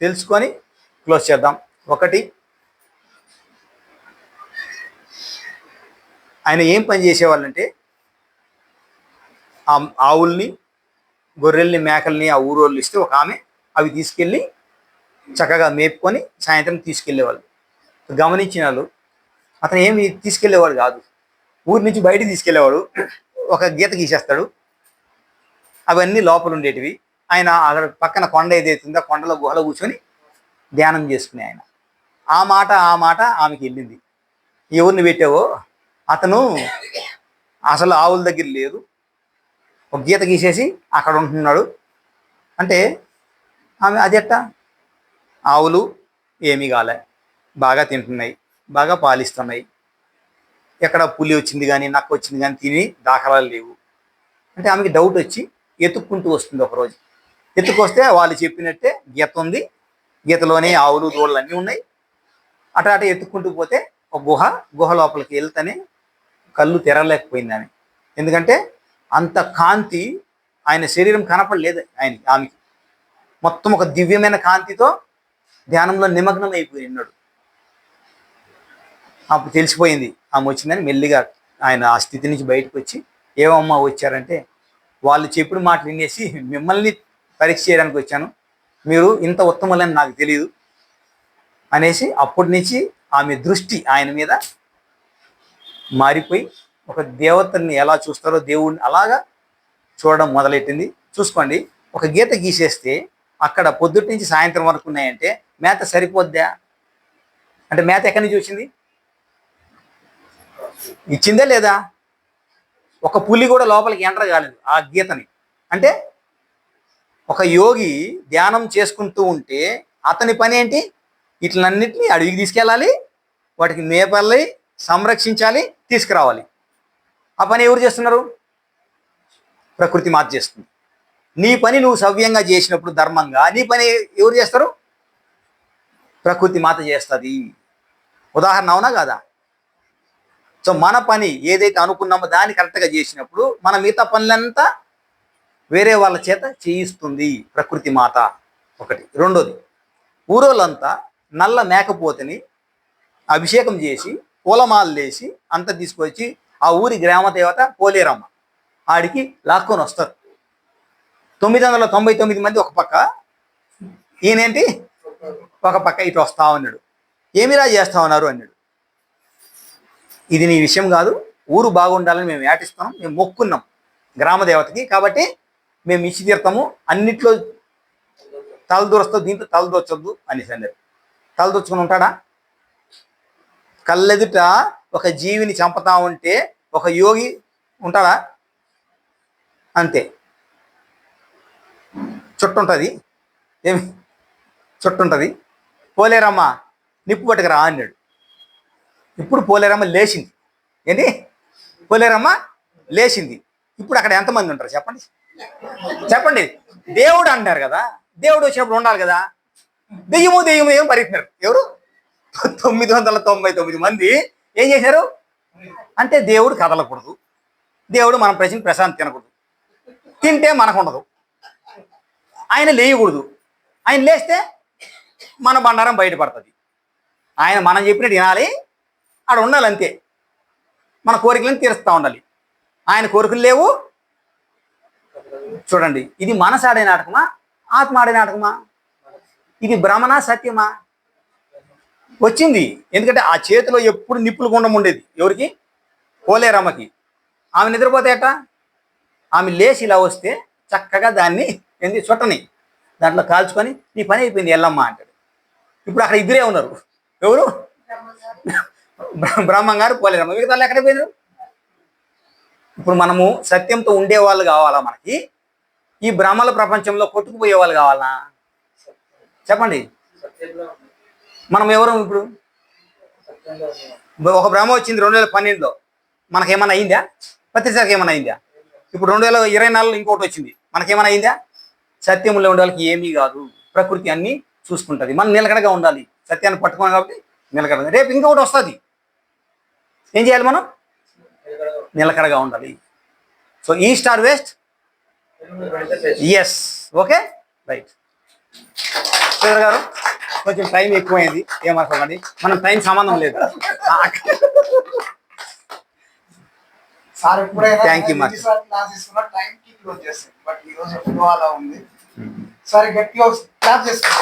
తెలుసుకొని క్లోజ్ చేద్దాం. ఒకటి. ఆయన ఏం పని చేసేవాళ్ళంటే ఆ ఆవుల్ని గొర్రెల్ని మేకల్ని ఆ ఊరోళ్ళు ఇస్తే ఒక ఆమె అవి తీసుకెళ్ళి చక్కగా మేపుకొని సాయంత్రం తీసుకెళ్ళేవాళ్ళు. గమనించిన వాళ్ళు అతను ఏమి తీసుకెళ్ళేవాడు కాదు. ఊరి నుంచి బయటికి తీసుకెళ్ళేవాడు. ఒక గీత గీసేస్తాడు. అవన్నీ లోపల ఉండేటివి. ఆయన అక్కడ పక్కన కొండ ఏదైతుందో ఉందో కొండలో గుహలో కూర్చొని ధ్యానం చేసుకునే ఆయన. ఆ మాట ఆ మాట ఆమెకి వెళ్ళింది. ఎవరిని పెట్టావో? అతను అసలు ఆవుల దగ్గర లేదు. ఒక గీత గీసేసి అక్కడ ఉంటున్నాడు. అంటే ఆమె అదెట్ట ఆవులు ఏమీ కాలే. బాగా తింటున్నాయి. బాగా పాలిస్తున్నాయి. ఎక్కడ పులి వచ్చింది కానీ నక్క వచ్చింది కానీ తిని దాఖలాలు లేవు. అంటే ఆమెకి డౌట్ వచ్చి ఎత్తుక్కుంటూ వస్తుంది ఒకరోజు. ఎత్తుకొస్తే వాళ్ళు చెప్పినట్టే గీత ఉంది. గీతలోనే ఆవులు దూడలు అన్నీ ఉన్నాయి. అట అట ఎత్తుక్కుంటూ పోతే ఒక గుహ గుహ లోపలికి వెళ్తేనే కళ్ళు తెరలేకపోయింది ఆమె ఎందుకంటే అంత కాంతి ఆయన శరీరం కనపడలేదు ఆయన ఆమెకి. మొత్తం ఒక దివ్యమైన కాంతితో ధ్యానంలో నిమగ్నం అయిపోయి ఉన్నాడు. అప్పుడు తెలిసిపోయింది ఆమె వచ్చిందని మెల్లిగా ఆయన ఆ స్థితి నుంచి బయటకు వచ్చి ఏమమ్మా వచ్చారంటే వాళ్ళు చెప్పిన మాటలు వినేసి మిమ్మల్ని పరీక్ష చేయడానికి వచ్చాను. మీరు ఇంత ఉత్తములని నాకు తెలియదు అనేసి అప్పటి నుంచి ఆమె దృష్టి ఆయన మీద మారిపోయి ఒక దేవతని ఎలా చూస్తారో దేవుడిని అలాగా చూడడం మొదలెట్టింది. చూసుకోండి ఒక గీత గీసేస్తే అక్కడ పొద్దుటి నుంచి సాయంత్రం వరకు ఉన్నాయంటే మేత సరిపోద్దా? అంటే మేత ఎక్కడి నుంచి వచ్చింది? ఇచ్చిందే లేదా? ఒక పులి కూడా లోపలికి ఎంటర్ కాలేదు ఆ గీతని. అంటే ఒక యోగి ధ్యానం చేసుకుంటూ ఉంటే అతని పని ఏంటి? ఇట్లన్నింటినీ అడవికి తీసుకెళ్ళాలి వాటికి మేపల్లి సంరక్షించాలి తీసుకురావాలి. ఆ పని ఎవరు చేస్తున్నారు? ప్రకృతి మాత చేస్తుంది. నీ పని నువ్వు సవ్యంగా చేసినప్పుడు ధర్మంగా నీ పని ఎవరు చేస్తారు? ప్రకృతి మాత చేస్తుంది. ఉదాహరణ అవునా కాదా? సో మన పని ఏదైతే అనుకున్నామో దాన్ని కరెక్ట్గా చేసినప్పుడు మన మిగతా పనులంతా వేరే వాళ్ళ చేత చేయిస్తుంది ప్రకృతి మాత ఒకటి. రెండోది ఊరోళ్ళంతా నల్ల మేకపోతని అభిషేకం చేసి పూలమాలు వేసి అంత తీసుకొచ్చి ఆ ఊరి గ్రామ దేవత పోలేరమ్మ. ఆడికి లాక్కొని వస్తారు. తొమ్మిది వందల తొంభై తొమ్మిది మంది ఒక పక్క ఈయనేంటి? ఒక పక్క ఇటు వస్తా ఉన్నాడు. ఏమిరా చేస్తా ఉన్నారు అన్నాడు. ఇది నీ విషయం కాదు ఊరు బాగుండాలని మేము ఏటిస్తున్నాం మేము మొక్కున్నాం గ్రామ దేవతకి కాబట్టి మేము ఇచ్చి తీరుతాము. అన్నిట్లో తలదూరస్తో దీంట్లో తలదూర్చొద్దు అనేసి అన్నారు తలదూర్చుకుని ఉంటాడా? కళ్ళెదుట ఒక జీవిని చంపుతా ఉంటే ఒక యోగి ఉంటాడా? అంతే. చుట్టుంటుంది. ఏమి? చుట్టుంటుంది. పోలేరమ్మా నిప్పు పట్టుకురా అన్నాడు. ఇప్పుడు పోలేరమ్మ లేచింది. ఏంటి పోలేరమ్మ లేచింది. ఇప్పుడు అక్కడ ఎంతమంది ఉంటారు చెప్పండి? చెప్పండి. దేవుడు అంటారు కదా దేవుడు వచ్చినప్పుడు ఉండాలి కదా. దెయ్యము దెయ్యము దెయ్యం పరిగినారు ఎవరు? తొమ్మిది వందల తొంభై తొమ్మిది మంది ఏం చేశారు? అంటే దేవుడు కదలకూడదు. దేవుడు మనం ప్రశ్న ప్రశాంతి తినకూడదు. తింటే మనకు ఉండదు ఆయన లేయకూడదు. ఆయన లేస్తే మన బండారం బయటపడుతుంది. ఆయన మనం చెప్పినట్టు వినాలి. ఆడ ఉండాలి అంతే. మన కోరికలను తీరుస్తూ ఉండాలి. ఆయన కోరికలు లేవు. చూడండి ఇది మనసు ఆడే నాటకమా ఆత్మ ఆడే నాటకమా? ఇది భ్రమణ సత్యమా? వచ్చింది. ఎందుకంటే ఆ చేతిలో ఎప్పుడు నిప్పులు గుండం ఉండేది. ఎవరికి? పోలేరమ్మకి. ఆమె నిద్రపోతే ఎట్టా? ఆమె లేచి ఇలా వస్తే చక్కగా దాన్ని ఏంది? చుట్టని దాంట్లో కాల్చుకొని నీ పని అయిపోయింది ఎల్లమ్మ అంటాడు. ఇప్పుడు అక్కడ ఇద్దరే ఉన్నారు. ఎవరు? బ్ర- బ్రహ్మం గారు పోలేరమ్మ. మిగతా వాళ్ళు ఎక్కడ పోయినారు? ఇప్పుడు మనము సత్యంతో ఉండేవాళ్ళు కావాలా మనకి? ఈ భ్రమల ప్రపంచంలో కొట్టుకుపోయే వాళ్ళు కావాలా? చెప్పండి. మనం ఎవరు ఇప్పుడు? ఒక భ్రమ వచ్చింది రెండు వేల పన్నెండులో. మనకేమైనా అయిందా? ప్రతిసారికి ఏమైనా అయిందా? ఇప్పుడు రెండు వేల ఇరవై నాలుగులో ఇంకోటి వచ్చింది. మనకేమైనా అయిందా? సత్యంలో ఉండే వాళ్ళకి ఏమీ కాదు. ప్రకృతి అన్ని చూసుకుంటుంది. మనం నిలకడగా ఉండాలి. సత్యాన్ని పట్టుకోవాలి కాబట్టి నిలకడగా. రేపు ఇంకొకటి వస్తుంది. ఏం చేయాలి మనం? నిలకడగా ఉండాలి. So east or west yes okay right Sridhar గారు కొంచెం టైం ఎక్కువైంది. ఏమనుకోకండి మనం టైం సంబంధం లేదు. సార్. ఎన్నిసార్లు క్లాస్ తీసుకున్నా టైం కి క్లోజ్ చేస్తాం బట్ ఈ రోజు అలా ఉంది. సార్ గట్టిగా క్లాస్ చేస్తాం